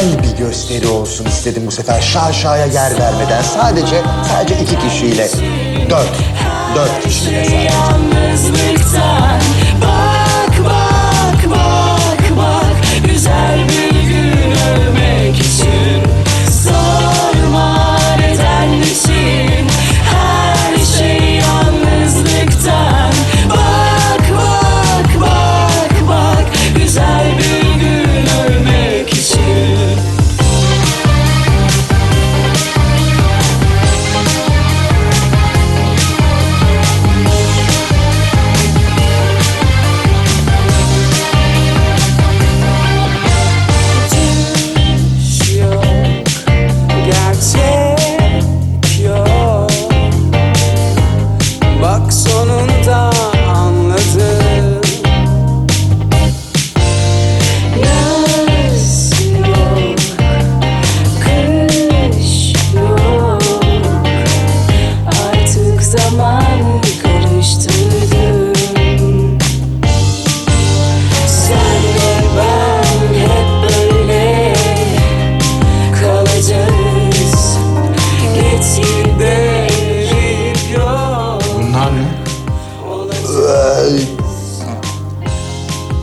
kolay bir gösteri olsun istedim bu sefer. Şaşaya yer vermeden sadece sadece iki kişiyle. Dört. Dört kişiyle sadece.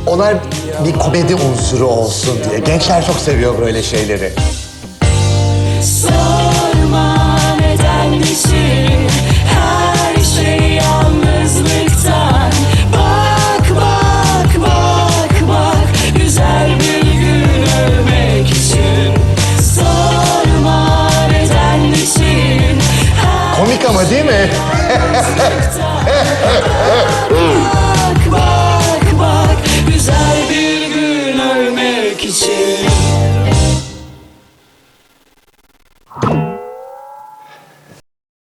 Onlar bir komedi unsuru olsun diye. Gençler çok seviyor böyle şeyleri. Sorma neden için her şey yalnızlıktan Bak bak bak bak güzel bir gün ölmek için Sorma neden için her Komik ama değil mi? yalnızlıktan